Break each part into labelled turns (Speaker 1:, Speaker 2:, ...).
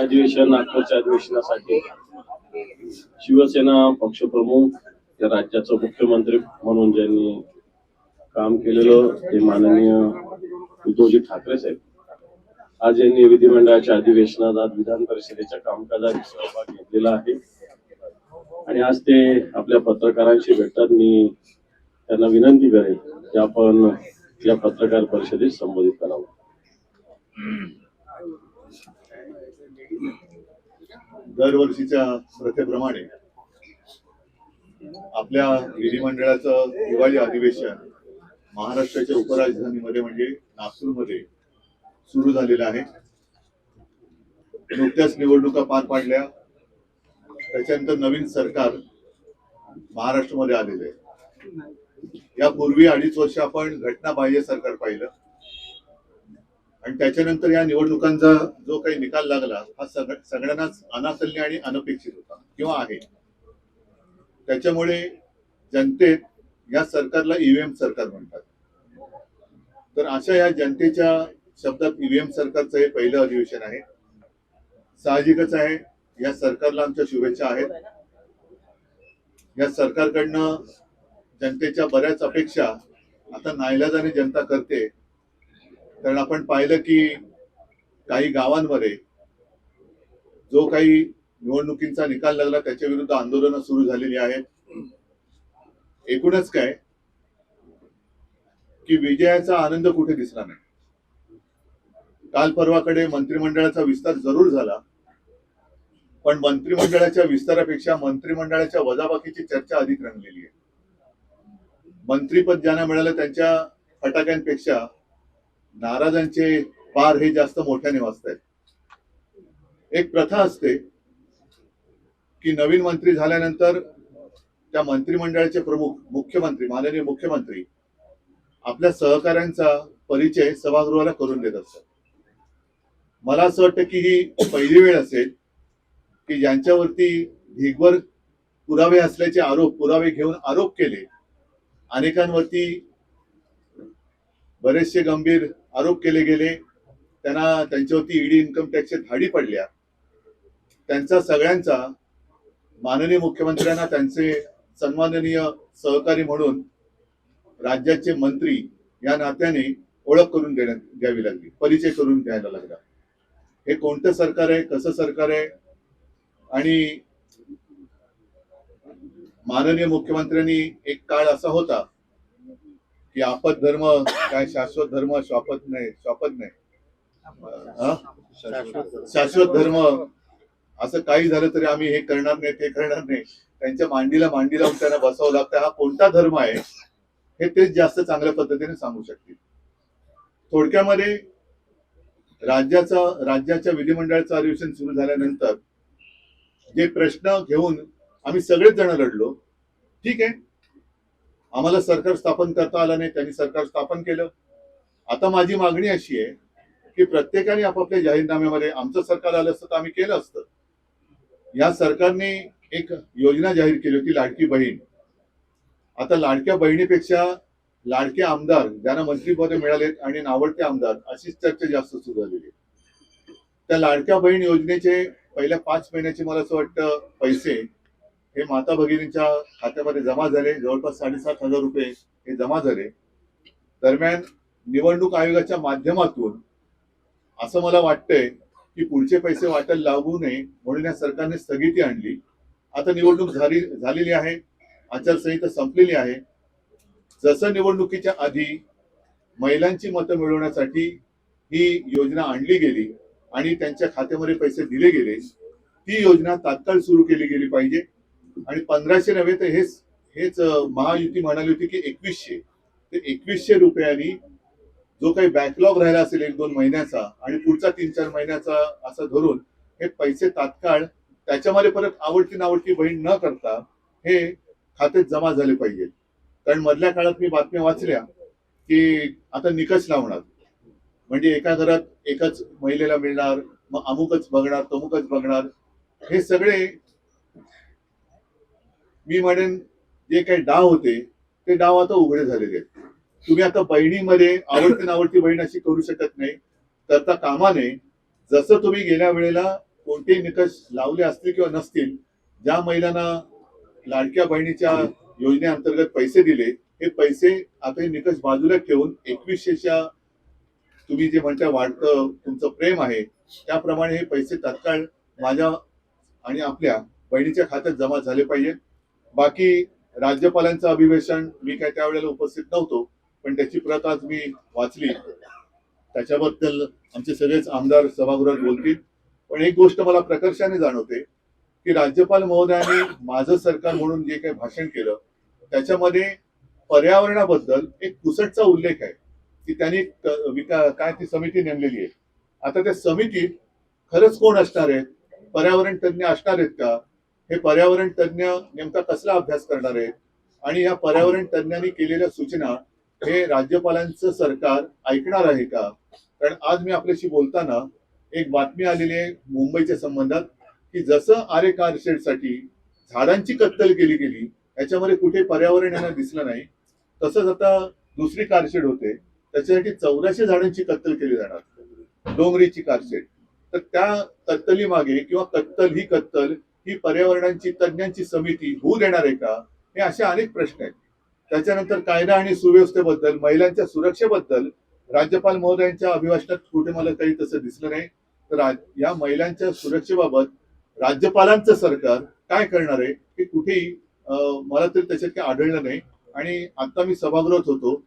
Speaker 1: अधिवेशन नागपूरच्या अधिवेशनासाठी शिवसेना पक्षप्रमुख या राज्याचं मुख्यमंत्री म्हणून ज्यांनी काम केलेलं ते माननीय उद्धवजी ठाकरे साहेब. आज यांनी विधिमंडळाच्या अधिवेशनात आज विधान परिषदेच्या कामकाजात सहभाग घेतलेला आहे. आणि आज ते आपल्या पत्रकारांशी भेटतात. मी त्यांना विनंती करेन की आपण या पत्रकार परिषदेत संबोधित करावं.
Speaker 2: दरवर्षीच्या प्रथेप्रमाणे आपल्या विधिमंडळाचं हिवाळी अधिवेशन महाराष्ट्राच्या उपराजधानीमध्ये म्हणजे नागपूरमध्ये सुरू झालेलं आहे. नुकत्याच निवडणुका पार पाडल्या. त्याच्यानंतर नवीन सरकार महाराष्ट्रामध्ये आलेलं आहे. यापूर्वी अडीच वर्ष आपण घटनाबाह्य सरकार पाहिलं. आणि त्याच्यानंतर या निवडणुकांचा जो काही निकाल लागला हा सग सगळ्यांनाच अनासल्य आणि अनपेक्षित होता किंवा आहे. त्याच्यामुळे जनतेत या सरकारला ईव्हीएम सरकार म्हणतात. तर अशा या जनतेच्या शब्दात ईव्हीएम सरकारचं हे पहिलं अधिवेशन आहे. साहजिकच आहे. या सरकारला आमच्या शुभेच्छा आहेत. या सरकारकडनं जनतेच्या बऱ्याच अपेक्षा आता नाईलाजाने जनता करते. कारण आपण पाहिलं की काही गावांमध्ये जो काही निवडणुकींचा निकाल लागला त्याच्या विरुद्ध आंदोलनं सुरू झालेली आहेत. एकूणच काय? की विजयाचा आनंद कुठे दिसला नाही. काल परवाकडे मंत्रिमंडळाचा विस्तार जरूर झाला पण मंत्रिमंडळाच्या विस्तारापेक्षा मंत्रिमंडळाच्या वजाबाकीची चर्चा अधिक रंगलेली आहे. मंत्रीपद ज्यांना मिळालं त्यांच्या फटाक्यांपेक्षा नाराजांचे पार हे जास्त मोठ्याने वाचतायत एक प्रथा असते की नवीन मंत्री झाल्यानंतर त्या मंत्रिमंडळाचे प्रमुख मुख्यमंत्री माननीय मुख्यमंत्री आपल्या सहकाऱ्यांचा परिचय सभागृहाला करून देत असतात. मला असं वाटतं की ही पहिली वेळ असेल की ज्यांच्यावरती ढिगभर पुरावे असल्याचे आरोप पुरावे घेऊन आरोप केले अनेकांवरती बरेचसे गंभीर आरोप केले गेले. त्यांना त्यांच्यावरती ईडी इन्कम टॅक्सच्या धाडी पडल्या. त्यांचा सगळ्यांचा माननीय मुख्यमंत्र्यांना त्यांचे सन्माननीय सहकारी म्हणून राज्याचे मंत्री या नात्याने ओळख करून देण्यात द्यावी लागली. परिचय करून द्यायला लागला. हे कोणतं सरकार आहे? कसं सरकार आहे? आणि माननीय मुख्यमंत्र्यांनी एक काळ असा होता की आपत धर्म काय शाश्वत धर्म श्वापत नाही श्वापत नाही? शाश्वत धर्म. असं काही झालं तरी आम्ही हे करणार नाही ते करणार नाही. त्यांच्या मांडीला मांडी लावून त्यांना बसावं लागतं. हा कोणता धर्म आहे? हे तेच जास्त चांगल्या पद्धतीने सांगू शकतील. थोडक्यामध्ये राज्याचा राज्याच्या विधिमंडळाचं अधिवेशन सुरू झाल्यानंतर जे प्रश्न घेऊन आम्ही सगळेच जण लढलो. ठीक आहे? आम्हाला सरकार स्थापन करता आलं नाही त्यांनी सरकार स्थापन केलं. आता माझी मागणी अशी आहे की प्रत्येकाने आपापल्या जाहीरनाम्यामध्ये आमचं सरकार आलं असतं तर आम्ही केलं असतं. या सरकारने एक योजना जाहीर केली होती लाडकी बहीण. आता लाडक्या बहिणीपेक्षा लाडके आमदार ज्यांना मंत्रीपद मिळालेत आणि नावडते आमदार अशीच चर्चा जास्त सुरू झालेली आहे. त्या लाडक्या बहीण योजनेचे पहिल्या पाच महिन्याचे मला असं वाटतं पैसे हे माता भगिनींच्या खात्यामध्ये जमा झाले जवळपास साडेसात हजार रुपये हे जमा झाले. दरम्यान निवडणूक आयोगाच्या माध्यमातून असं मला वाटतंय की पुढचे पैसे वाटायला लागू नये म्हणून या सरकारने स्थगिती आणली. आता निवडणूक झाली झालेली आहे आचारसंहिता संपलेली आहे. जसं निवडणुकीच्या आधी महिलांची मतं मिळवण्यासाठी ही योजना आणली गेली आणि त्यांच्या खात्यामध्ये पैसे दिले गेले ती योजना तात्काळ सुरू केली गेली पाहिजे. आणि पंधराशे नव्हे तर हेच हेच महायुती म्हणाली होती की एकवीसशे. ते एकवीसशे रुपयांनी जो काही बॅकलॉग राहिला असेल एक दोन महिन्याचा आणि पुढचा तीन चार महिन्याचा असं धरून हे पैसे तात्काळ त्याच्यामध्ये परत आवडती नावडती बहीण न करता हे खात्यात जमा झाले पाहिजेत कारण मधल्या काळात मी बातम्या वाचल्या की आता निकष लावणार. म्हणजे एका घरात एकच महिलेला मिळणार मग अमुकच बघणार तमुकच बघणार. हे सगळे मी म्हणेन जे काही डाव होते ते डाव आता उघडे झालेले आहेत. तुम्ही आता बहिणीमध्ये आवडती नावडती बहीण अशी करू शकत नाही. करता कामा नये जसं तुम्ही गेल्या वेळेला कोणतेही निकष लावले असतील किंवा नसतील ज्या महिलांना लाडक्या बहिणीच्या योजनेअंतर्गत पैसे दिले हे पैसे आता हे निकष बाजूला ठेवून एकवीसशेच्या तुम्ही जे म्हणता वाढतं तुमचं प्रेम आहे त्याप्रमाणे हे पैसे तत्काळ माझ्या आणि आपल्या बहिणीच्या खात्यात जमा झाले पाहिजेत. बाकी राज्यपालांचं अभिवेशन मी काय त्यावेळेला उपस्थित नव्हतो पण त्याची प्रत आज मी वाचली. त्याच्याबद्दल आमचे सगळेच आमदार सभागृहात बोलतील. पण एक गोष्ट मला प्रकर्षाने जाणवते की राज्यपाल महोदयांनी माझं सरकार म्हणून जे काही भाषण केलं त्याच्यामध्ये पर्यावरणाबद्दल एक कुसटचा उल्लेख आहे की त्यांनी विका काय ती समिती नेमलेली आहे. आता त्या समितीत खरंच कोण असणार आहेत पर्यावरण तज्ज्ञ असणार आहेत का? हे पर्यावरण तज्ज्ञ नेमका कसला अभ्यास करणार आहेत? आणि या पर्यावरण तज्ज्ञांनी केलेल्या सूचना हे राज्यपालांचं सरकार ऐकणार आहे का? कारण आज मी आपल्याशी बोलताना एक बातमी आलेली आहे मुंबईच्या संबंधात की जसं आरे कारशेडसाठी झाडांची कत्तल केली गेली याच्यामध्ये कुठे पर्यावरण यांना दिसलं नाही तसंच आता दुसरी कारशेड होते त्याच्यासाठी चौदाशे झाडांची कत्तल केली जाणार डोंगरीची कारशेड तर त्या कत्तली मागे किंवा कत्तल ही कत्तल ही पर्यावरणाची तज्ज्ञांची समिती होऊ देणार आहे का? हे असे अनेक प्रश्न आहेत. त्याच्यानंतर कायदा आणि सुव्यवस्थेबद्दल महिलांच्या सुरक्षेबद्दल राज्यपाल महोदयांच्या अभिभाषणात कुठे मला काही तसं दिसलं नाही. तर या महिलांच्या सुरक्षेबाबत राज्यपालांचं सरकार काय करणार आहे हे कुठेही अं, मला तरी त्याच्यात काही आढळलं नाही. आणि आता मी सभागृहात होतो.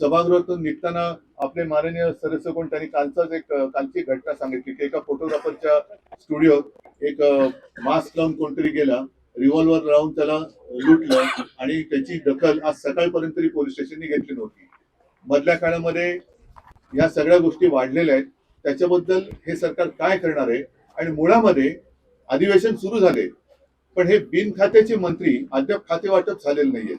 Speaker 2: सभागृहातून निघताना आपले माननीय सदस्य कोण त्यांनी कालचाच एक कालची घटना सांगितली की एका फोटोग्राफरच्या स्टुडिओत एक मास्क लावून कोणतरी गेला रिव्हॉल्वर लावून त्याला लुटलं आणि त्याची दखल आज सकाळपर्यंत तरी पोलीस स्टेशनने घेतली नव्हती. मधल्या काळामध्ये या सगळ्या गोष्टी वाढलेल्या आहेत. त्याच्याबद्दल हे सरकार काय करणार आहे? आणि मुळामध्ये अधिवेशन सुरू झाले पण हे बिन खात्याचे मंत्री अद्याप खाते वाटप झालेले नाहीये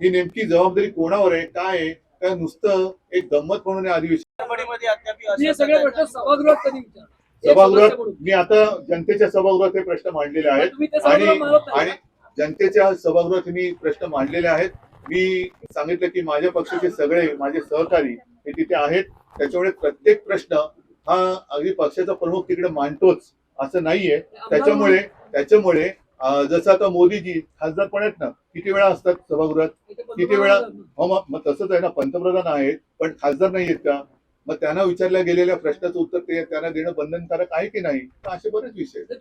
Speaker 2: ही नेमकी जबाबदारी कोणावर आहे काय आहे काय नुसतं एक गंमत म्हणून अधिवेशन
Speaker 3: सभागृहात
Speaker 2: मी आता जनतेच्या सभागृहात हे प्रश्न मांडलेले आहेत आणि जनतेच्या सभागृहात मी प्रश्न मांडलेले आहेत. मी सांगितलं की माझ्या पक्षाचे सगळे माझे सहकारी हे तिथे आहेत. त्याच्यामुळे प्रत्येक प्रश्न हा अगदी पक्षाचा प्रमुख तिकडे मांडतोच असं नाहीये. त्याच्यामुळे त्याच्यामुळे जसं आता मोदीजी खासदार पण आहेत ना किती वेळा असतात सभागृहात किती वेळा हो मग मग तसंच आहे ना पंतप्रधान आहेत पण खासदार नाही आहेत का मग त्यांना विचारल्या गेलेल्या प्रश्नाचं उत्तर ते त्यांना देणं बंधनकारक आहे की नाही असे बरेच विषय आहेत.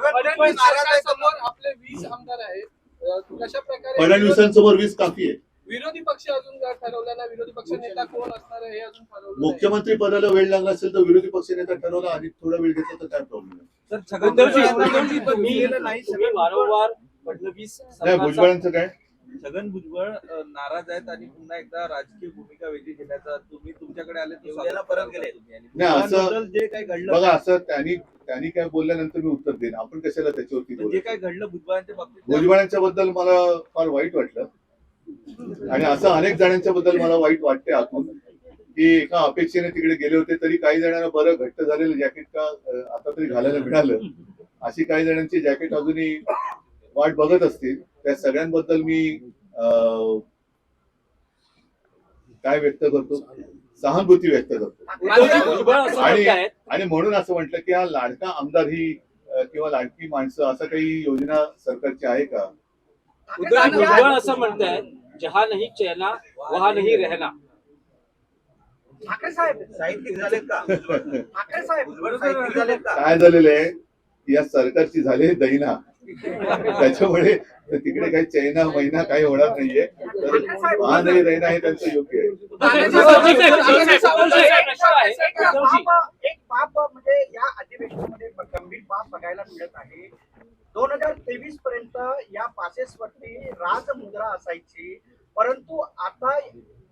Speaker 3: समोर आपले वीस आमदार आहेत अं, कशा प्रकारे
Speaker 2: फडणवीसांसमोर वीस काफी आहे
Speaker 3: विरोधी पक्ष अजून काय ठरवला नाही विरोधी पक्ष नेता कोण असणार आहे हे अजून.
Speaker 2: मुख्यमंत्री पदाला वेळ लागला असेल तर विरोधी पक्ष नेता ठरवला आणि थोडा वेळ घेतला तर काय प्रॉब्लेम आहे
Speaker 4: वारंवार फडणवीस
Speaker 2: नाही
Speaker 4: सरकारचा-
Speaker 2: भुजबळांचं काय?
Speaker 5: छगन भुजबळ नाराज आहेत आणि पुन्हा एकदा राजकीय भूमिका वेगळी घेण्याचा तुम्ही तुमच्याकडे आले तर
Speaker 4: परत गेले.
Speaker 2: नाही, असं-
Speaker 5: जे काही घडलं
Speaker 2: बघा असं त्यांनी त्यांनी काय बोलल्यानंतर मी उत्तर देईन. आपण कशाला त्याच्यावरती
Speaker 5: जे
Speaker 2: बोलू
Speaker 5: काही घडलं भुजबळांच्या बाबतीत
Speaker 2: भुजबळांच्या बद्दल मला फार वाईट वाटलं. आणि असं अनेक जणांच्या बद्दल मला वाईट वाटते आतून. की एका अपेक्षेने तिकडे गेले होते तरी काही जणांना बरं घट्ट झालेलं जॅकेट का आता तरी घालायला मिळालं. अशी काही जणांची जॅकेट अजूनही वाट बघत असतील. त्या सगळ्यांबद्दल मी काय व्यक्त करतो? सहानुभूती व्यक्त करतो. आणि आणि म्हणून असं म्हटलं की हा लाडका आमदार ही किंवा लाडकी माणसं असं काही योजना सरकारची आहे का?
Speaker 4: असं म्हणतायत जहा नाही चेहना वहा नाही रहना.
Speaker 6: ठाकरे साहेब
Speaker 4: साहित्यिक झालेत का?
Speaker 6: ठाकरे साहेब.
Speaker 4: साहित्यिक झालेत का?
Speaker 2: काय झालेलं? आहे की या सरकारची झाली दैना. त्याच्यामुळे तिकडे काही चैना महिना काही होणार नाहीये. तर नाही रैना हे त्यांचं योग्य आहे.
Speaker 6: एक बाब म्हणजे या अधिवेशनामध्ये गंभीर बाब बघायला मिळत आहे. दोन हजार तेवीस पर्यंत या पासेस वरती राजमुद्रा असायची. परंतु आता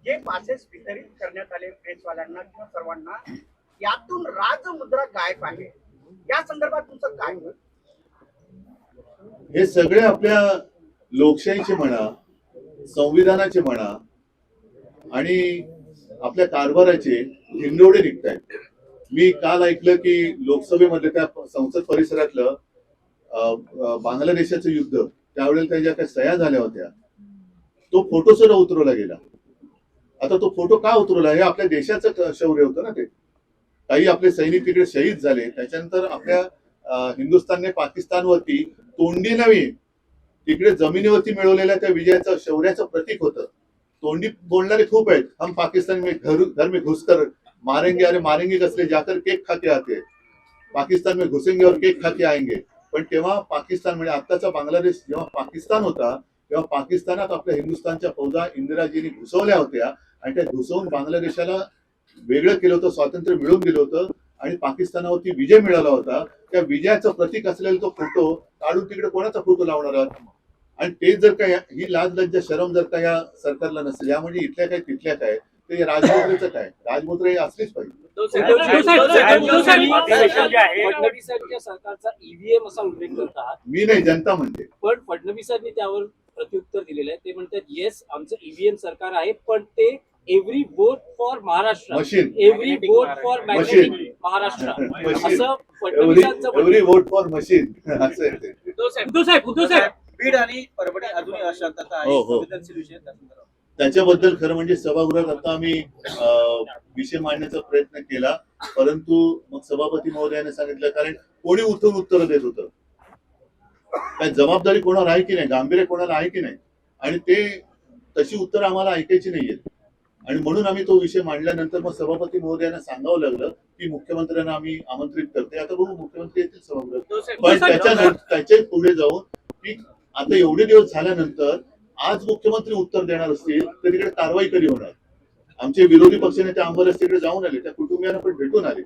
Speaker 6: जे पासेस वितरित करण्यात आले प्रेसवाल्यांना किंवा सर्वांना यातून राजमुद्रा गायब आहे. या संदर्भात तुमचं काय मत?
Speaker 2: हे सगळे आपल्या लोकशाहीचे म्हणा संविधानाचे म्हणा आणि आपल्या कारभाराचे हिंडोडे निघत आहेत मी काल ऐकलं की लोकसभेमध्ये त्या संसद परिसरातलं बांगलादेशाचं युद्ध त्यावेळेला त्या ज्या काही सह्या झाल्या होत्या तो फोटो सुद्धा उतरवला गेला. आता तो फोटो का उतरवला? हे आपल्या देशाचं शौर्य होतं ना ते. काही आपले सैनिक तिकडे शहीद झाले. त्याच्यानंतर आपल्या हिंदुस्थानने पाकिस्तानवरती तोंडी नव्हे तिकडे जमिनीवरती मिळवलेल्या त्या विजयाचं शौर्याचं प्रतीक होतं. तोंडी बोलणारे खूप आहेत. हम पाकिस्तान में घर घर में घुसकर मारेंगे अरे मारेंगे कसले? जाकर केक खाके आते. पाकिस्तान में घुसेंगे और केक खाके आएंगे. पण तेव्हा पाकिस्तान म्हणजे आत्ताचा बांगलादेश जेव्हा पाकिस्तान होता तेव्हा पाकिस्तानात आपल्या हिंदुस्थानच्या फौजा इंदिराजींनी घुसवल्या होत्या. आणि त्या घुसवून बांगलादेशाला वेगळं केलं होतं स्वातंत्र्य मिळवून दिलं होतं आणि पाकिस्तानावरती विजय मिळाला होता त्या विजयाचं प्रतीक असलेला तो फोटो काढून तिकडे कोणाचा फोटो लावणार आहात आणि ते जर का या- ही लाज लज्जा शरम जर का या सरकारला नसेल यामध्ये इथल्या काय तिथल्या काय ते राजमुद्रेचं काय राजमुद्रा ही असलीच पाहिजे
Speaker 4: फडणवीसांच्या सरकारचा ईव्हीएम असा उल्लेख करत आहात
Speaker 2: मी नाही जनता म्हणते
Speaker 4: पण फडणवीसांनी त्यावर प्रत्युत्तर दिलेलं आहे. ते म्हणतात येस आमचं ईव्हीएम सरकार आहे पण ते every vote for Maharashtra.
Speaker 2: Machine
Speaker 4: every vote for magnetic
Speaker 2: Machine.
Speaker 4: Maharashtra.
Speaker 2: Machine.
Speaker 4: असं
Speaker 2: एव्हरी
Speaker 4: फडणवीसांचं म्हणणं
Speaker 2: एव्हरी वोट फॉर मशीन असं आहे ते.
Speaker 3: उद्धव साहेब उद्धव साहेब
Speaker 5: बीड आणि परभणी अजूनही अशांतता आहे.
Speaker 2: हो, हो.
Speaker 5: संवेदनशील विषय त्या संदर्भात.
Speaker 2: त्याच्याबद्दल खरं म्हणजे सभागृहात आता आम्ही अं, विषय मांडण्याचा प्रयत्न केला. परंतु मग सभापती महोदयाने सांगितलं कारण कोणी उठून उत्तर देत होतं. काय जबाबदारी कोणाला आहे की नाही? गांभीर्य कोणाला आहे की नाही? आणि ते तशी उत्तर आम्हाला ऐकायची नाहीयेत. आणि म्हणून आम्ही तो विषय मांडल्यानंतर मग सभापती महोदयांना सांगावं लागलं की मुख्यमंत्र्यांना आम्ही आमंत्रित करते. आता बघू मुख्यमंत्री येतील सभागृहात. पण त्याच्या त्याच्या पुढे जाऊन की आता एवढे दिवस झाल्यानंतर आज मुख्यमंत्री उत्तर देणार असतील तर तिकडे कारवाई कधी होणार? आमचे विरोधी पक्षनेते आंबरस तिकडे जाऊन आले त्या कुटुंबियांना पण भेटून आले.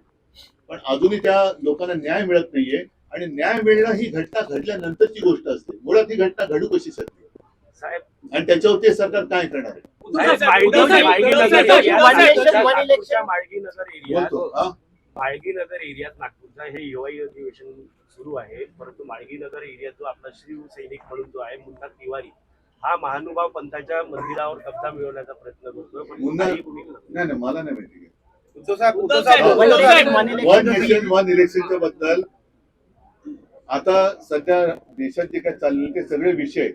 Speaker 2: पण अजूनही त्या लोकांना न्याय मिळत नाहीये. आणि न्याय मिळणं ही घटना घडल्यानंतरची गोष्ट असते. मुळात ही घटना घडू कशी शकते? आणि त्याच्यावरती हे सरकार काय करणार आहे? बोलतो हा?
Speaker 7: माळगीनगर एरियात नागपूरचा हे युवाई अधिवेशन सुरू आहे. परंतु माळगीनगर एरियात जो आपला शिवसैनिक म्हणून जो आहे मुन्ना तिवारी हा महानुभाव पंथाच्या मंदिरावर कब्जा मिळवण्याचा प्रयत्न करतोय. पण
Speaker 2: मुन्ना-
Speaker 7: काही कुणी करत नाही.
Speaker 2: नाही नाही मला नाही माहिती. वन नेशन वन इलेक्शनच्या बद्दल आता सध्या देशात जे काय चाललेले ते सगळे विषय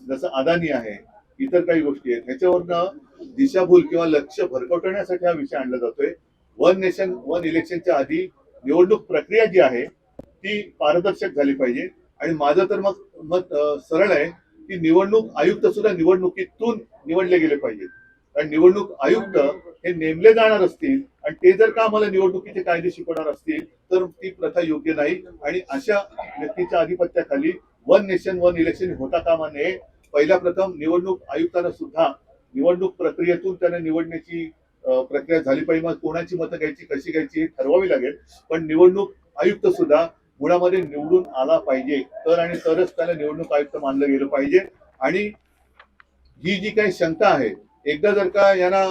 Speaker 2: जसं अदानी आहे इतर काही गोष्टी आहेत ह्याच्यावरनं दिशाभूल किंवा लक्ष भरकटवण्यासाठी हा विषय आणला जातोय. वन नेशन वन इलेक्शनच्या आधी निवडणूक प्रक्रिया जी आहे ती पारदर्शक झाली पाहिजे. आणि माझं तर मग मत सरळ आहे की निवडणूक आयुक्त सुद्धा निवडणुकीतून निवडले गेले पाहिजेत. कारण निवडणूक आयुक्त हे नेमले जाणार असतील आणि ते जर का आम्हाला निवडणुकीचे कायदे शिकवणार असतील तर ती प्रथा योग्य नाही. आणि अशा व्यक्तीच्या आधिपत्याखाली वन नेशन वन इलेक्शन होता कामा नये. पहिल्या प्रथम निवडणूक आयुक्तांना सुद्धा निवडणूक प्रक्रियेतून त्यांना निवडण्याची प्रक्रिया झाली पाहिजे. मग कोणाची मतं घ्यायची कशी घ्यायची हे ठरवावी लागेल. पण निवडणूक आयुक्त सुद्धा मुळामध्ये निवडून आला पाहिजे. तर आणि तरच त्याला निवडणूक आयुक्त मानलं गेलं पाहिजे. आणि ही जी काही शंका आहे एकदा जर का यांना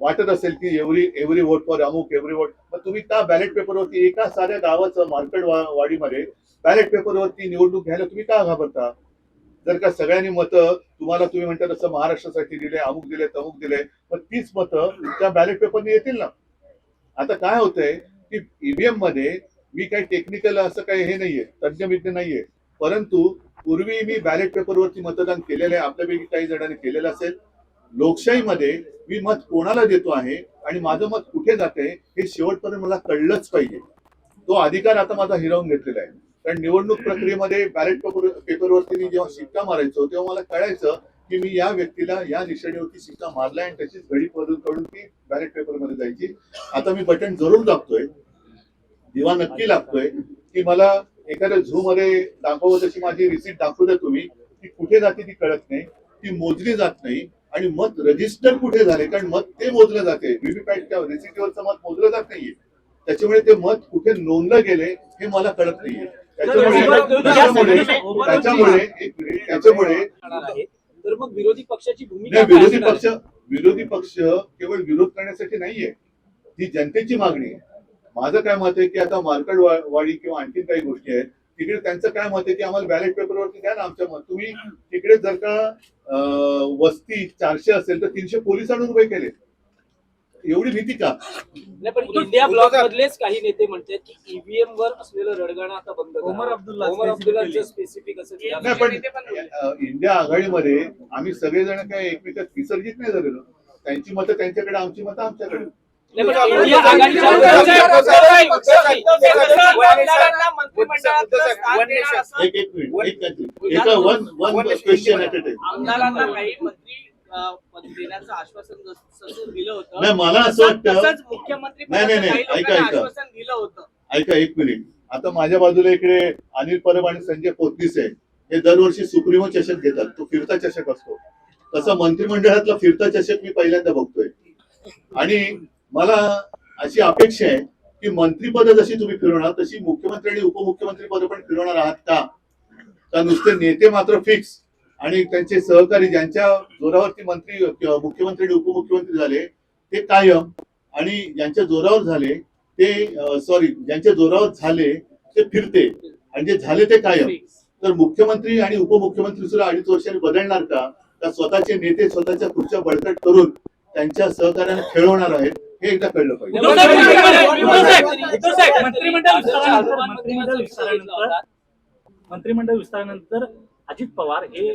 Speaker 2: वाटत असेल की एव्हरी एव्हरी वोट फॉर अमुक एव्हरी वोट मग तुम्ही का बॅलेट पेपरवरती एका साऱ्या गावाचं मार्केट वाडीमध्ये बॅलेट पेपरवरती निवडणूक घ्यायला तुम्ही का घाबरता? जर का सगळ्यांनी मतं तुम्हाला तुम्ही म्हणता तसं महाराष्ट्रासाठी दिले अमुक दिले तमुक दिले मग तीच मतं त्या बॅलेट पेपरने येतील ना? आता काय होतंय की ईव्हीएममध्ये मी काही टेक्निकल असं काही हे नाहीये तज्ञ विज्ञ नाहीये परंतु पूर्वी मी बॅलेट पेपरवरती मतदान केलेलं आहे आपल्यापैकी काही जणांनी केलेलं असेल लोकशाहीमध्ये मी मत कोणाला देतो आहे आणि माझं मत कुठे जाते हे शेवटपर्यंत मला कळलंच पाहिजे. तो अधिकार आता माझा हिरावून घेतलेला आहे. कारण निवडणूक प्रक्रियेमध्ये बॅलेट पेपर पेपरवरती मी जेव्हा शिक्का मारायचो तेव्हा मला कळायचं की मी या व्यक्तीला या निशाणीवरती शिक्का मारलाय आणि त्याचीच घडी पडून कडून ती बॅलेट पेपरमध्ये जायची. आता मी बटन जरूर दाबतोय. दिवा नक्की लागतोय की मला एखाद्या झू मध्ये दाखवत तशी माझी रिसीट दाखवू द्या तुम्ही ती कुठे जाते ती कळत नाही. ती मोजली जात नाही. आणि मत रजिस्टर कुठे झाले? कारण मत ते मोजलं जाते. व्हीव्हीपॅट रेसिटीवरचं मत मोजलं जात नाहीये. त्याच्यामुळे ते मत कुठे नोंदलं गेले हे मला कळत नाहीये. त्याच्यामुळे त्याच्यामुळे त्याच्यामुळे
Speaker 4: तर मग विरोधी पक्षाची भूमिका
Speaker 2: विरोधी पक्ष विरोधी पक्ष केवळ विरोध करण्यासाठी नाहीये. ही जनतेची मागणी आहे. माझं काय मत आहे की आता मार्केट वाडी किंवा आणखी काही गोष्टी आहेत तिकडे त्यांचं काय मत आहे की आम्हाला बॅलेट पेपरवरती द्या ना आमच्या मत. तुम्ही तिकडे जर का वस्ती चारशे असेल तर तीनशे पोलिसांनी उभे केले. एवढी भीती का?
Speaker 4: नाही पण इंडिया ब्लॉक मधलेच काही नेते म्हणतात की ईव्हीएम वर असलेलं रडगाणं आता बंद.
Speaker 5: ओमर अब्दुल्ला
Speaker 4: ओमर
Speaker 5: specifically.
Speaker 4: स्पेसिफिक असं
Speaker 3: नाही,
Speaker 2: पण इंडिया आघाडीमध्ये आम्ही सगळेजण काय एकमेकात विसर्जित नाही झालेलो. त्यांची मतं त्यांच्याकडे आमची मतं आमच्याकडे. एक एक मिनिट एक वन वन क्वेश्चन ऍट
Speaker 5: आमदारांना काही मंत्री देण्याचं आश्वासन दिलं होतं
Speaker 2: मला असं वाटतं
Speaker 5: मुख्यमंत्री
Speaker 2: नाही, नाही, ऐका,
Speaker 5: लोकांना
Speaker 2: ऐका.
Speaker 5: आश्वासन दिलं होतं.
Speaker 2: ऐका एक मिनिट. आता माझ्या बाजूला इकडे अनिल परब आणि संजय पोतनीस आहे हे दरवर्षी सुप्रीमो चषक घेतात. तो फिरता चषक असतो. तसं मंत्रिमंडळातला फिरता चषक मी पहिल्यांदा बघतोय. आणि मला अशी अपेक्षा आहे की मंत्रीपद जशी तुम्ही फिरवणार तशी मुख्यमंत्री आणि उपमुख्यमंत्री पद पण फिरवणार आहात का? का नुसते नेते मात्र फिक्स आणि त्यांचे सहकारी ज्यांच्या जोरावरती मंत्री मुख्यमंत्री आणि उपमुख्यमंत्री झाले ते कायम आणि ज्यांच्या जोरावर झाले ते सॉरी ज्यांच्या जोरावर झाले ते फिरते. आणि जे झाले ते कायम. तर मुख्यमंत्री आणि उपमुख्यमंत्री सुद्धा अडीच वर्षांनी बदलणार का? का स्वतःचे नेते स्वतःच्या खुर्च्या बळकट करून त्यांच्या सहकार्याने खेळवणार आहेत? हे एकदा कळलं पाहिजे
Speaker 8: मंत्रिमंडळ विस्तारानंतर मंत्रिमंडळ विस्तारानंतर
Speaker 4: होता.
Speaker 8: मंत्रिमंडळ विस्तारानंतर अजित पवार हे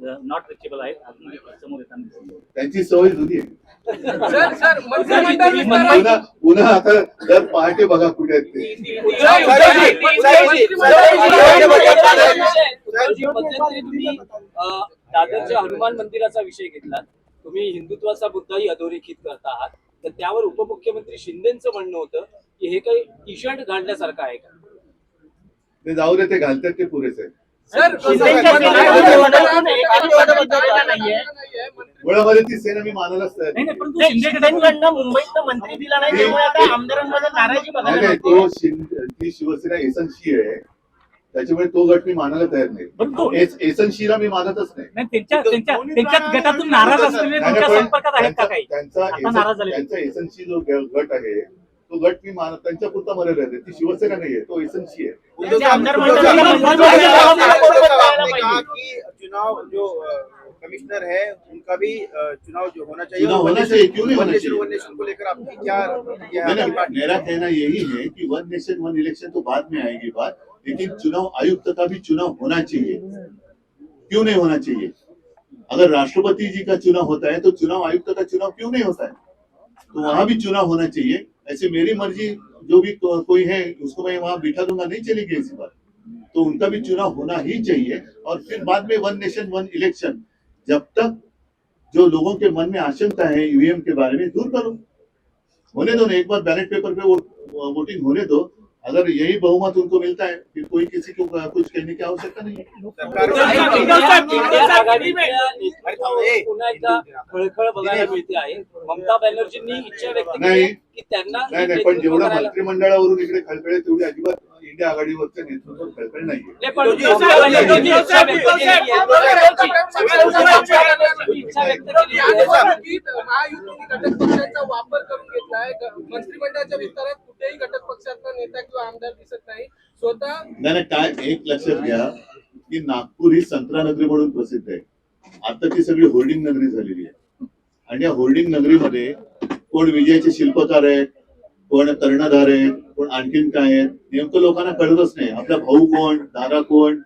Speaker 8: नॉट रिचेबल आहेत अजून समोर येताना.
Speaker 2: त्यांची सवय जुनी आहे
Speaker 3: सर सर मंत्रिमंडळ विस्तारात
Speaker 2: पुन्हा आता दर पहाटे बघा कुठे आहेत ते
Speaker 4: दादरच्या हनुमान मंदिराचा विषय घेतला तुम्ही हिंदुत्वाचा मुद्दाही अधोरेखित करत आहात तर त्यावर उपमुख्यमंत्री शिंदेचं म्हणणं होतं की हे काही टी शर्ट घालण्यासारखं आहे का
Speaker 2: ते जाऊ दे ते घालतात ते पुरेसे आहे.
Speaker 3: सर.
Speaker 2: मुळामध्ये ती सेना मी मानायलाच तयार
Speaker 8: नाही परंतु शिंदेकडनं मुंबईत मंत्री दिला नाही त्यामुळे आता आमदारांमध्ये नाराजी
Speaker 2: नाही
Speaker 8: बघायला
Speaker 2: नाही
Speaker 8: मिळते.
Speaker 2: तो शिंदे ती शिवसेना एसनशी आहे त्याच्यामुळे तो गट मी मानायला तयार नाही
Speaker 8: परंतु
Speaker 2: एस- एसनशीला मी मानतच नाही
Speaker 8: नाही त्यांच्या त्यांच्या त्यांच्या गटातून नाराज़ असलेले तुमच्या
Speaker 2: पण
Speaker 8: संपर्कात आहेत का
Speaker 2: त्यांचा
Speaker 8: काही
Speaker 2: त्यांचा
Speaker 8: आता नाराज़ झाले.
Speaker 2: त्यांचा एसनशी जो ग- गट आहे तो गट मी मानत त्यांच्या पुरता मर्यादा आहे ती शिवसेना नाहीये तो एसनशी आहे
Speaker 8: त्यांच्या आमदार
Speaker 9: उद्धव
Speaker 8: मंडळाला
Speaker 9: साहब,
Speaker 8: मंत्रिमंडळाला
Speaker 9: आपने कहा कि चुनाव जो अ, कमिश्नर है उनका भी अ, चुनाव जो होना चाहिए
Speaker 2: चुनाव होना चाहिए, क्यों नहीं होना चाहिए?
Speaker 9: वन नेशन को लेकर आपकी क्या प्रतिक्रिया
Speaker 2: नहीं,
Speaker 9: आपकी
Speaker 2: नहीं,
Speaker 9: पार्टी
Speaker 2: मेरा कहना यही है कि वन नेशन वन इलेक्शन तो बाद में आएगी बात लेकिन चुनाव आयुक्त का भी चुनाव होना चाहिए। क्यों नहीं होना चाहिए? अगर राष्ट्रपति जी का चुनाव होता है तो चुनाव आयुक्त का चुनाव क्यों नहीं होता है? तो वहाँ भी चुनाव होना चाहिए। ऐसे मेरी मर्ज़ी जो भी को, कोई है उसको मैं वहाँ बिठा दूँगा नहीं चलेगी ऐसी बात। तो उनका भी चुनाव होना ही चाहिए। और फिर बाद में वन नेशन वन इलेक्शन जब तक जो लोगों के मन में आशंका है ईवीएम के बारे में दूर करो। होने दो ना एक बार बैलेट पेपर पे वोट वोटिंग होने दो। अगर यही बहुमत उनको मिलता है फिर कोई किसी को कुछ कहने की आवश्यकता नहीं है नाही.
Speaker 4: की
Speaker 2: नाही
Speaker 4: हे
Speaker 2: नाही पण जेवढा मंत्रिमंडळावरून इकडे खळखळ तेवढी अजिबात इंडिया आघाडीवरच्या नेतृत्व खळखळ नाहीये
Speaker 4: नाही,
Speaker 3: घटक पक्षांचा वापर मंत्रिमंडळाच्या विस्तारात कुठेही घटक पक्षाचा नेता किंवा आमदार दिसत नाही. स्वतः
Speaker 2: नाही काय एक लक्षात घ्या की नागपूर ही संत्रा नगरी म्हणून प्रसिद्ध आहे. आता ती सगळी होर्डिंग नगरी झालेली आहे. आणि या होर्डिंग नगरीमध्ये कोण विजयाचे शिल्पकार आहेत कोण कर्णधार आहेत कोण आणखीन काय आहेत नेमकं लोकांना कळतच नाही. आपला भाऊ कोण दादा कोण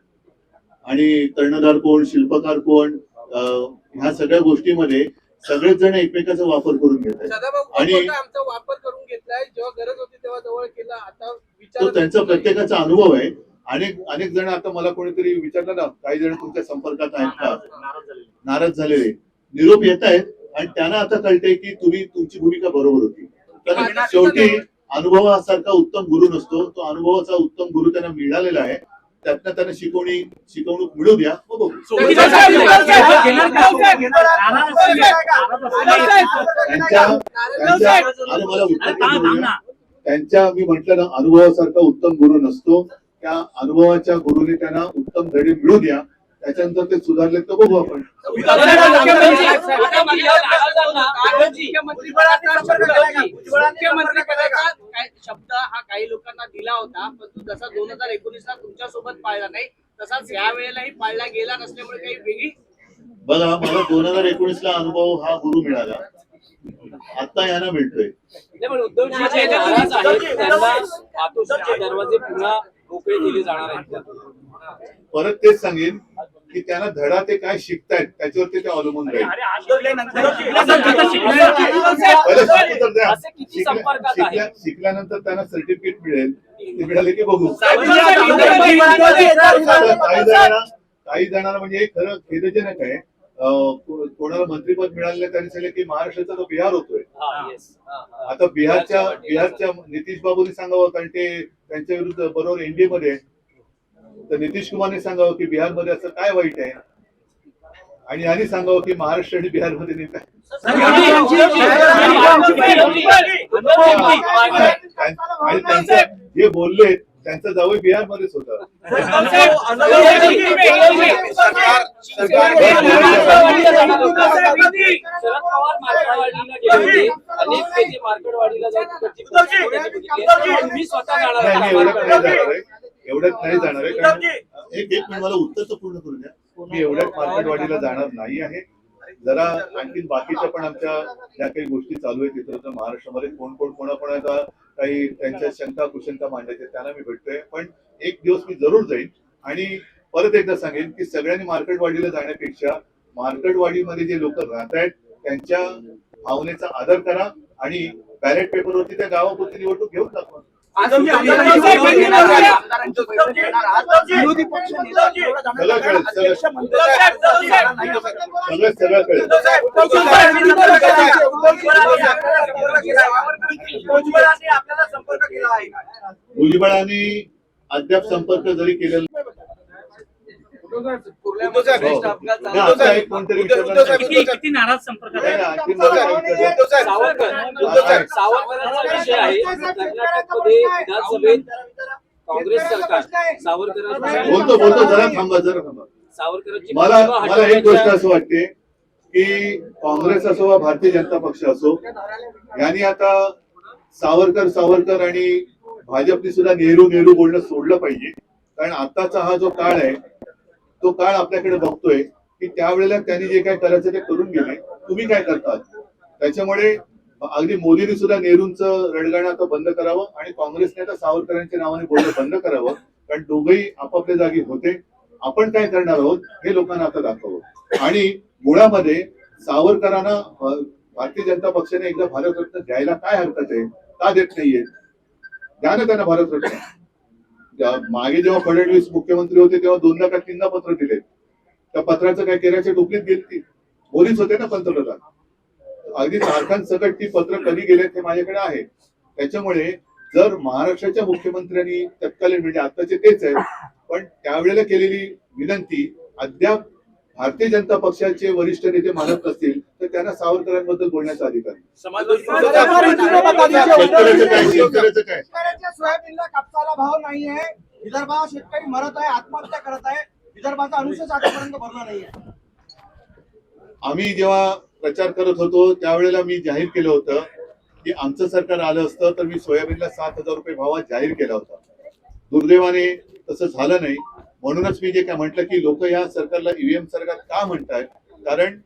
Speaker 2: आणि कर्णधार कोण शिल्पकार कोण ह्या सगळ्या गोष्टीमध्ये सगळेच जण एकमेकाचा वापर करून घेत आहेत. आणि-
Speaker 3: आमचा वापर करून घेतलाय. जेव्हा गरज होती तेव्हा जवळ केला. आता विचार
Speaker 2: तो त्यांचा प्रत्येकाचा अनुभव आहे. अनेक अनेक जण आता मला कोणीतरी विचारलं ना काही जण तुमच्या संपर्कात आहेत का?
Speaker 8: नाराज झालेले
Speaker 2: नाराज झालेले निरोप येत आहेत. आणि त्यांना आता कळतंय की तुम्ही तुमची भूमिका बरोबर होती. तर शेवटी अनुभवासारखा उत्तम गुरु नसतो. तो अनुभवाचा उत्तम गुरु त्यांना मिळालेला आहे. त्यातनं त्यांना शिकवणी शिकवणूक मिळू द्या. मला.
Speaker 8: ना.
Speaker 2: त्यांच्या मी म्हटलं ना अनुभवासारखा उत्तम गुरु नसतो. त्या अनुभवाच्या गुरुने त्यांना उत्तम धडे मिळू द्या. त्याच्यानंतर ते सुधारले तर बघू आपण.
Speaker 5: शब्द हा काही लोकांना दिला होता पण तो जसा दोन हजार एकोणीस ला तुमच्यासोबत पाळला नाही तसाच या वेळेलाही पाळला गेला नसल्यामुळे काही वेगळी
Speaker 2: बघा मला दोन हजार एकोणीस ला अनुभव हा गुरु मिळाला. आता यांना मिळतोय.
Speaker 4: दरवाजे पुन्हा मोकळे केले जाणार आहेत?
Speaker 2: परत तेच सांगेन. की त्यांना धडा ते काय शिकतायत त्याच्यावरती ते अवलंबून राहील. शिकल्यानंतर त्यांना सर्टिफिकेट मिळेल. ते मिळाले की बघू. काही जणांना काही जणांना म्हणजे हे खरं खेदजनक आहे. कोणाला मंत्रीपद मिळालेलं आहे, त्यांनी सांगितलं की महाराष्ट्राचा तो बिहार होतोय.
Speaker 4: हा. हा, हा.
Speaker 2: आता बिहारच्या बिहारच्या नितीश बाबूंनी सांगावं कारण ते त्यांच्या विरुद्ध बरोबर एनडीए मध्ये. तर नितीश कुमारने सांगावं की बिहारमध्ये असं काय वाईट आहे? आणि यांनी सांगावं की महाराष्ट्र आणि बिहारमध्ये काय आणि त्यांचं जे बोलले त्यांचं जावं बिहारमध्येच होतं.
Speaker 4: शरद पवार मार्केटवाडीला गेले होते अनेक ते जे मार्केटवाडीला जाऊन तिकडची परिस्थिती बघितली. तुम्ही स्वतः जाणार
Speaker 2: नाही, नाही, नाही. एवढ्यात नाही जाणार आहे कारण एक मला उत्तर तर पूर्ण करू द्या. मी एवढ्यात मार्केटवाडीला जाणार नाही आहे. जरा आणखी बाकीच्या पण आमच्या ज्या काही गोष्टी चालू आहेत तिथं महाराष्ट्रामध्ये कोण कोण कोणाकोणाचा काही त्यांच्या शंका कुशंका मांडायच्या त्यांना मी भेटतोय. पण एक दिवस मी जरूर जाईन आणि परत एकदा सांगेन की सगळ्यांनी मार्केटवाडीला जाण्यापेक्षा मार्केटवाडीमध्ये जे लोक राहत आहेत त्यांच्या भावनेचा आदर करा आणि बॅलेट पेपरवरती त्या गावापुरती निवडणूक घेऊन दाखवा भुजबळांनी अद्याप संपर्क जरी केलेला
Speaker 9: उद्धव साहेब,
Speaker 2: हो. नाही, आता एक कोणतरी विचारलं
Speaker 9: उद्धव साहेब,
Speaker 2: नाही.
Speaker 8: किती किती नाराज संपर्कात आहे
Speaker 4: सावरकर सावरकरांचा विषय आहे. कर्नाटकमध्ये विधानसभेत काँग्रेस सरकार सावरकरांची
Speaker 2: बोलतो बोलतो जरा थांबा जरा थांबा.
Speaker 4: सावरकरांची
Speaker 2: मला मला एक गोष्ट असं वाटते की काँग्रेस असो वा भारतीय जनता पक्ष असो यांनी आता सावरकर सावरकर आणि भाजपने सुद्धा नेहरू नेहरू बोलणं सोडलं पाहिजे. कारण आताचा हा जो काळ आहे तो काळ आपल्याकडे बघतोय की त्यावेळेला त्यांनी जे काय करायचं ते करून गेले. तुम्ही काय करतात त्याच्यामुळे अगदी मोदींनी सुद्धा नेहरूंचं रडगाणं आता बंद करावं आणि काँग्रेसने आता सावरकरांच्या नावाने बोलणं बंद करावं. कारण दोघेही आपापल्या जागी होते. आपण काय करणार आहोत हे लोकांना आता दाखवावं. आणि मुळामध्ये सावरकरांना भारतीय जनता पक्षाने एकदा भारतरत्न द्यायला काय हरकत आहे? का देत नाहीये? द्या ना त्यांना भारतरत्न. मागे जेव्हा फडणवीस मुख्यमंत्री होते तेव्हा दोनदा का तीनदा पत्र दिले. त्या पत्राचं काय केल्याच्या टोपलीत गेली मोदीच होते ना पंतप्रधान. अगदी सारखांसकट ती पत्र कधी गेले ते माझ्याकडे आहे. त्याच्यामुळे जर महाराष्ट्राच्या मुख्यमंत्र्यांनी तत्कालीन म्हणजे आताचे तेच आहेत पण त्यावेळेला केलेली विनंती अद्याप भारतीय जनता पक्षाचे वरिष्ठ नेते मानत नसतील तर त्यांना सावरकरांबद्दल बोलण्याचा अधिकार आहे.
Speaker 6: सोयाबीनला कापसाला भाव नाहीये विदर्भात शेतकरी मरत आहे आत्महत्या करत आहे. विदर्भाचा अनुशेष आतापर्यंत भरला नाहीये
Speaker 2: आम्ही जेव्हा प्रचार करत होतो त्यावेळेला मी जाहीर केलं होतं की आमचं सरकार आलं असतं तर मी सोयाबीनला सात हजार रुपये भावात जाहीर केला होता. दुर्दैवाने तसं झालं नाही. म्हणूनच मी जे काय म्हटलं की लोक या सरकारला ईव्हीएम सरकार का म्हणतायत? कारण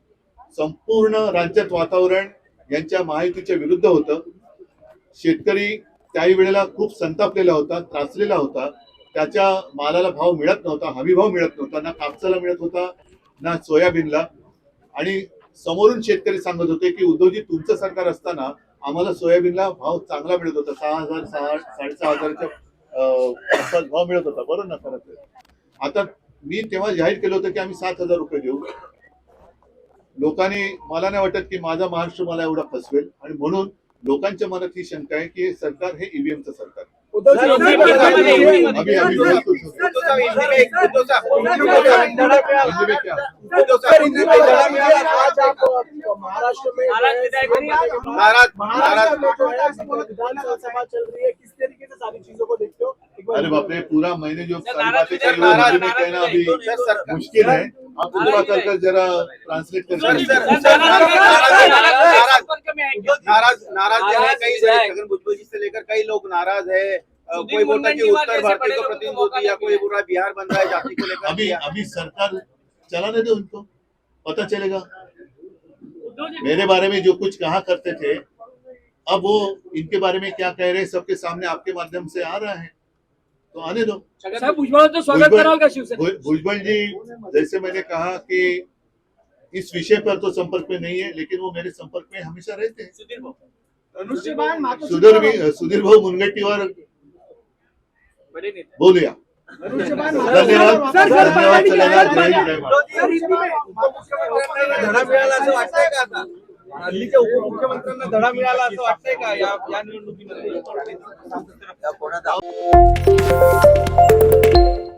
Speaker 2: संपूर्ण राज्यात वातावरण यांच्या माहितीच्या विरुद्ध होतं. शेतकरी त्याही वेळेला खूप संतापलेला होता त्रासलेला होता. त्याच्या मालाला भाव मिळत नव्हता हमीभाव मिळत नव्हता ना कापसाला मिळत होता ना सोयाबीनला. आणि समोरून शेतकरी सांगत होते की उद्धवजी तुमचं सरकार असताना आम्हाला सोयाबीनला भाव चांगला मिळत होता. सहा हजार सहा साडेसहा हजारच्या भाव मिळत होता. बरोबर ना खरं आता मी तेव्हा जाहीर केलं होतं की आम्ही सात हजार रुपये देऊ लोकांनी मला नाही वाटत की माझा महाराष्ट्र मला एवढा फसवेल आणि म्हणून लोकांच्या मनात ही शंका आहे की हे सरकार हे ईव्हीएमचं सरकार
Speaker 6: महाराष्ट्र में है विधानसभा चल रही है किस तरीके से सारी चीजों को देखते हो
Speaker 2: अरे बाप रे पूरा महीने जो सारी बातें
Speaker 4: विजय,
Speaker 2: वो हिंदी में कहना अभी
Speaker 9: सर,
Speaker 2: मुश्किल है। आप पूरा कर कर जरा ट्रांसलेट कर
Speaker 9: नाराज- नाराज- है। कई
Speaker 4: विधायक।
Speaker 9: छगन भुजबल जी से लेकर कई लोग नाराज़ है कोई बोलता है कि उत्तर भारतीय को प्रतिनिधित्व
Speaker 4: मौका
Speaker 9: कोई बोल रहा है। बिहार बन रहा है जाति को लेकर
Speaker 2: अभी अभी सरकार चलाने दे उनको पता चलेगा। मेरे बारे में जो कुछ कहा करते थे अब वो इनके बारे में क्या कह रहे हैं सबके सामने आपके माध्यम से आ रहा है। तो आने दो।
Speaker 8: साहेब भुजबळांचं स्वागत शिवसेना।
Speaker 2: भुजबल जी जैसे मैंने कहा कि इस विषय पर तो संपर्क में नहीं है लेकिन वो मेरे संपर्क में हमेशा रहते हैं।
Speaker 8: सुधीर भाऊ
Speaker 2: सुधीर भी सुधीर
Speaker 8: बडे नेते।
Speaker 2: बोलूया। धन्यवाद। धन्यवाद।
Speaker 7: दिल्लीच्या उपमुख्यमंत्र्यांना धडा मिळाला असं वाटतंय का या या निवडणुकीमध्ये?